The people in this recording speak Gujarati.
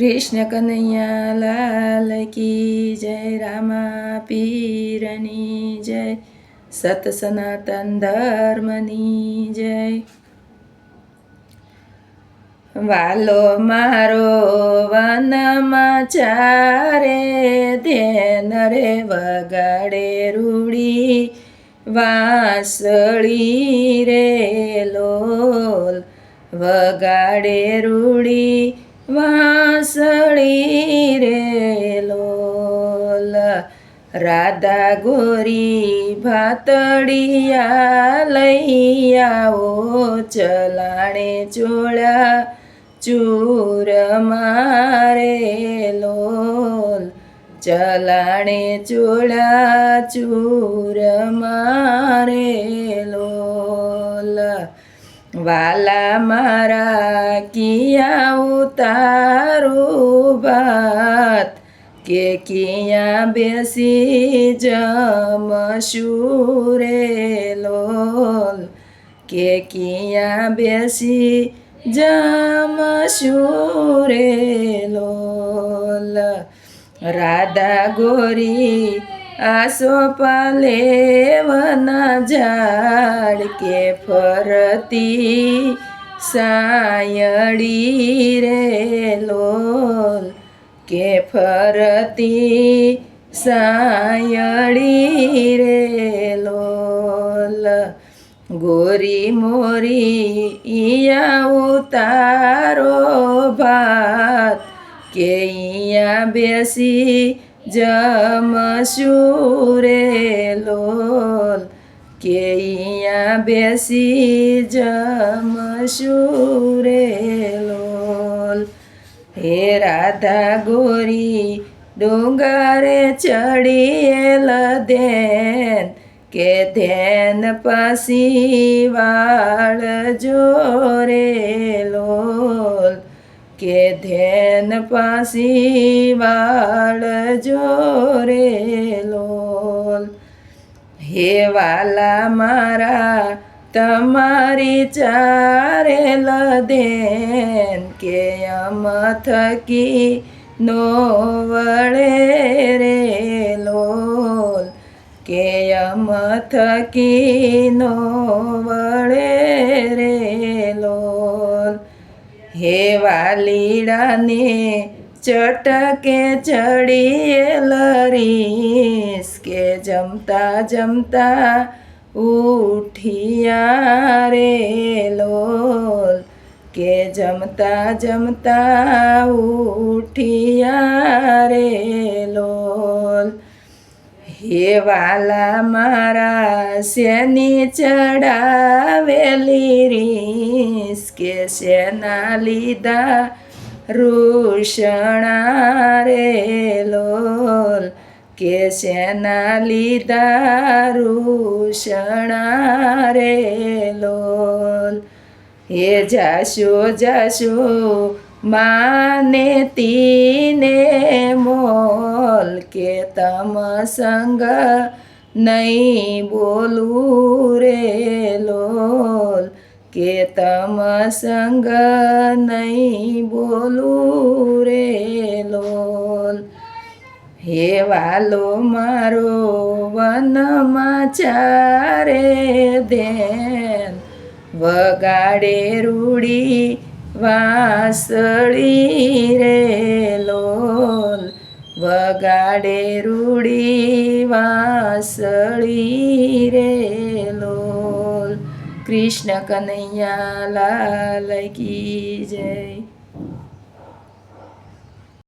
કૃષ્ણ કનૈયા લાલ કી જય રામા પીરની જય, સત સનાતન ધર્મની જય. વાલો મારો વનમાં ચારે ધ્યાન રે વગાડે રૂડી, વાસળી રે લોલ વગાડે રૂડી વાસળી રે લોલ, રાધા ગોરી ભાતડિયા લઈ આવો, ચલાણે ચોળા ચૂર મારે લોલ, ચલાણે ચોળા ચૂર મારે લોલ. વાલા મારા કિયા ઉતારું ભાત કે કિયા બેસી જમશું રે લોલ કે કિયા બેસી જમશું રે લોલ રાધા ગોરી આસો પાલેવના ઝાડ કે ફરતી સાયડી રે લોલ કે ફરતી સાયડી રે લોલ. ગોરી મોરી ઈયા ઉતારો ભાત કે ઈયા બેસી જમશું રે લોલ કે અહીંયા બેસી જમશુરે લોલ. હે રાધા ગોરી, ડુંગરે ચડીએ ધેન કે ધેન પાસી વાળ જોરે લોલ. કે ધ્યાન પાસી વાળ જોરે લોલ. હે વાલા મારા, તમારી ચારે દેન કે અમ થકી નો વળે રે લોલ. કે અમ થકી નો વળે રે વાલીડાને ચટકે ચડીએ લરીસ કે જમતા જમતા ઉઠિયા રે લોલ કે જમતા જમતા ઉઠિયા રે લોલ. હે વાલા મારા શેની ચડાવેલી રીસ કે શેના લીધા રૂષણા રે લોલ કે શેના લીધા રૂષણા રે લોલ? હે જાશો જાશો માને તીને મોલ કે તમ સંગ નહીં બોલું રે લોલ કે તમ સંગ નહીં બોલું રે લોલ. હે વાલો મારો વનમાં ચારે દેન વગાડે રૂડી વાસળી રે લોલ વગાડે રૂડી વાસળી રે લોલ. કૃષ્ણ કનૈયા લાલ કી જય.